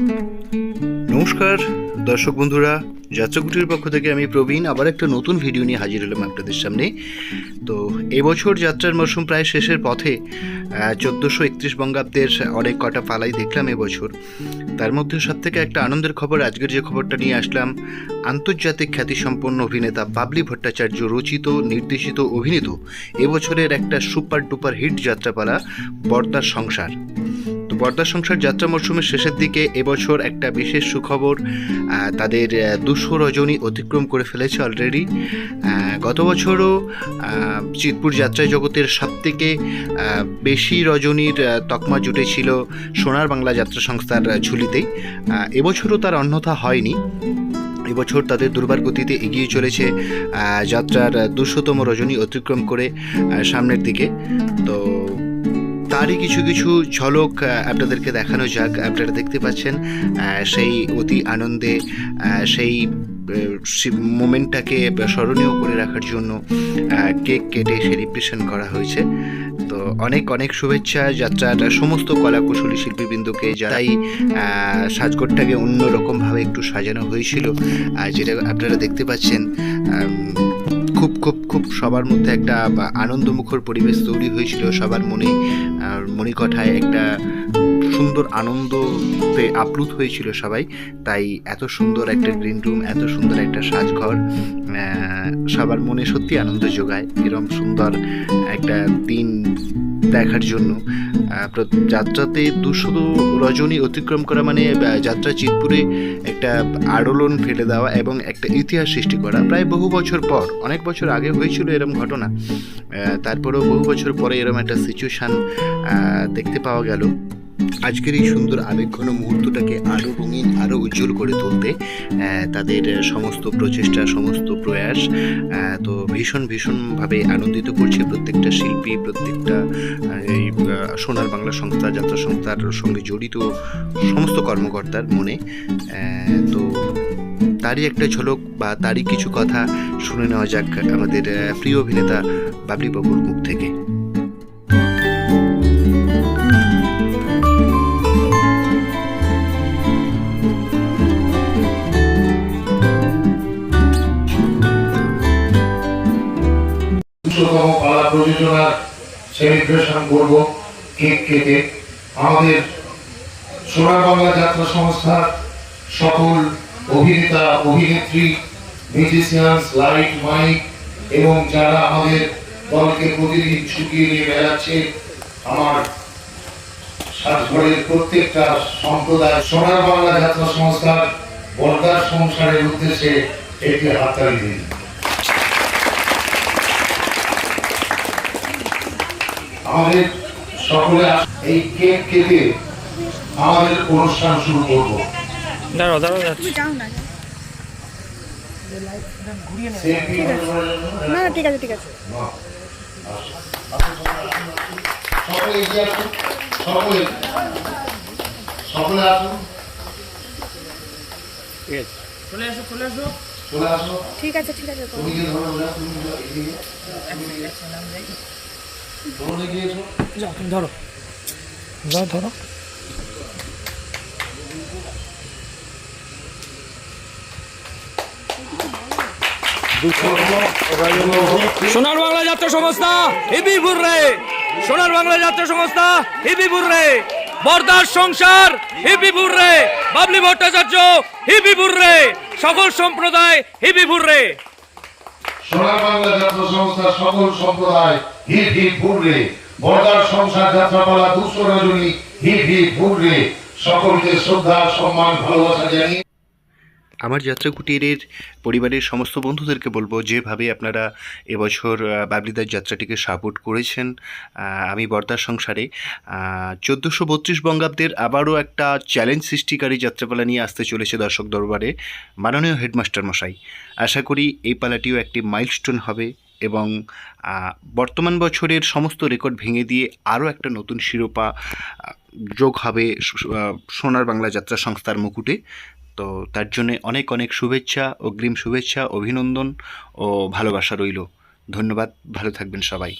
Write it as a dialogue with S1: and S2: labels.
S1: নমস্কার, দর্শক বন্ধুরা, যাত্রাকুটির পক্ষ থেকে আমি প্রবীণ, আবার একটা নতুন ভিডিও নিয়ে হাজির হলাম আপনাদের সামনে। তো, এবছর যাত্রার মরশুম প্রায় শেষের পথে চোদ্দোশো একত্রিশ বঙ্গাব্দের অনেক কটা পালাই দেখলাম এবছর। তার মধ্যে সব থেকে একটা আনন্দের খবর, আজকের যে খবরটা নিয়ে আসলাম, আন্তর্জাতিক খ্যাতিসম্পন্ন অভিনেতা বাবলি ভট্টাচার্য রচিত, নির্দেশিত, অভিনীত এবছরের একটা সুপার ডুপার হিট যাত্রাপালা বর্দার সংসার। বর্দার সংসার যাত্রা মরশুমের শেষের দিকে এবছর একটা বিশেষ সুখবর তাদের দুশো রজনী অতিক্রম করে ফেলেছে অলরেডি গত বছরও চিতপুর যাত্রা জগতের সবথেকে বেশি রজনীর তকমা জুটেছিল সোনার বাংলা যাত্রা সংস্থার ঝুলিতেই। এবছরও তার অন্যথা হয়নি। এবছর তাদের দুর্বার গতিতে এগিয়ে চলেছে যাত্রার দুশোতম রজনী অতিক্রম করে সামনের দিকে। তো তারই কিছু কিছু ঝলক আপনাদেরকে দেখানো যাক। আপনারা দেখতে পাচ্ছেন সেই অতি আনন্দে সেই মোমেন্টটাকে স্মরণীয় করে রাখার জন্য কেক কেটে সেলিব্রেশন করা হয়েছে। তো অনেক অনেক শুভেচ্ছা যাত্রার সমস্ত কলাকুশলী শিল্পীবৃন্দকে, যারাই সাজগোটটাকে অন্যরকমভাবে একটু সাজানো হয়েছিল। যেটা আপনারা দেখতে পাচ্ছেন খুব খুব খুব সবার মধ্যে একটা আনন্দমুখর পরিবেশ তৈরি হয়েছিল সবার মনে, আর মণিকঠায় একটা সুন্দর আনন্দতে আপ্লুত হয়েছিল সবাই। তাই এত সুন্দর একটা গ্রিন রুম এত সুন্দর একটা সাজঘর সবার মনে সত্যি আনন্দ যোগায়। এরম সুন্দর একটা দিন দেখার জন্য। যাত্রাতে দুশত রজনী অতিক্রম করা মানে যাত্রা চিতপুরে একটা আড়লন ফেলে দেওয়া এবং একটা ইতিহাস সৃষ্টি করা। প্রায় বহু বছর পর, অনেক বছর আগে হয়েছিল এরম ঘটনা। তারপরেও বহু বছর পরে এরম একটা সিচুয়েশান দেখতে পাওয়া গেল। আজকের এই সুন্দর আবেগঘন মুহূর্ত উজ্জ্বল করে তুলতে তাদের সমস্ত প্রচেষ্টা, সমস্ত প্রয়াস তো ভীষণ, ভীষণভাবে আনন্দিত করছে প্রত্যেকটা শিল্পী, প্রত্যেকটা এই সোনার বাংলা সংস্থা, যাত্রা সংস্থার সঙ্গে জড়িত সমস্ত কর্মকর্তার মনে তো তারই একটা ঝলক বা তারই কিছু কথা শুনে নেওয়া যাক আমাদের প্রিয় অভিনেতা বাবলি বাবুর মুখ থেকে।
S2: দুশোতম পালা প্রযোজনার সেলিব্রেশন করব কেক কেটে। আমাদের সোনার বাংলা যাত্রা সংস্থার সকল অভিনেতা, অভিনেত্রী মিউজিশিয়ানস লাইট মাইক এবং যারা আমাদের দলকে প্রতিদিন ছুটিয়ে নিয়ে বেড়াচ্ছে, আমার সাজঘরের প্রত্যেকটা সম্প্রদায় সোনার বাংলা যাত্রা সংস্থার বর্দার সংসারের উদ্দেশ্যে একটি হাততালি দিন। আমাদের সকলে এই কেক কেটে আমাদের অনুষ্ঠান শুরু করব।
S3: দাঁড়াও দাঁড়াও
S4: না ঠিক আছে। ঠিক আছে
S2: সকলে এগিয়ে আসুন সকলে সকলে আসুন।
S3: চলে আসো চলে আসো।
S2: চলে আসো।
S4: ঠিক আছে ঠিক আছে
S2: তুমি যে ধরো তুমি এগিয়ে তোমরা এগিয়ে এসো
S3: যাও তুমি ধরো। যাও ধরো। সোনার বাংলা যাত্রা সংস্থা হিবিপুর রে। সোনার বাংলা যাত্রা সংস্থা হিবিপুর রে। বর্দার সংসার হিবিপুর রে। বাবলি ভট্টাচার্য হিবিপুর রে। সকল সম্প্রদায় হিবিপুর রে।
S2: সোনার বাংলা যাত্রা সংস্থা সকল সম্প্রদায় হিপ হিপ বর্দার সংসার যাত্রাপালা রজনী, হিপ হিপ সকলকে শ্রদ্ধা, সম্মান, ভালোবাসা জানিয়ে
S1: আমার যাত্রা কুটিরের পরিবারের সমস্ত বন্ধুদেরকে বলব, যেভাবে আপনারা এবছর বাবলিদার যাত্রাটিকে সাপোর্ট করেছেন আমি বর্দার সংসারে চোদ্দোশো বত্রিশ বঙ্গাব্দের আবারও একটা চ্যালেঞ্জ সৃষ্টিকারী যাত্রাপালা নিয়ে আসতে চলেছে দর্শক দরবারে মাননীয় হেডমাস্টার মশাই আশা করি এই পালাটিও একটি মাইলস্টোন হবে। এবং বর্তমান বছরের সমস্ত রেকর্ড ভেঙে দিয়ে আরও একটা নতুন শিরোপা যোগ হবে সোনার বাংলা যাত্রা সংস্থার মুকুটে। তো তার জন্যে অনেক অনেক শুভেচ্ছা, অগ্রিম শুভেচ্ছা, অভিনন্দন ও ভালোবাসা রইল। ধন্যবাদ, ভালো থাকবেন সবাই।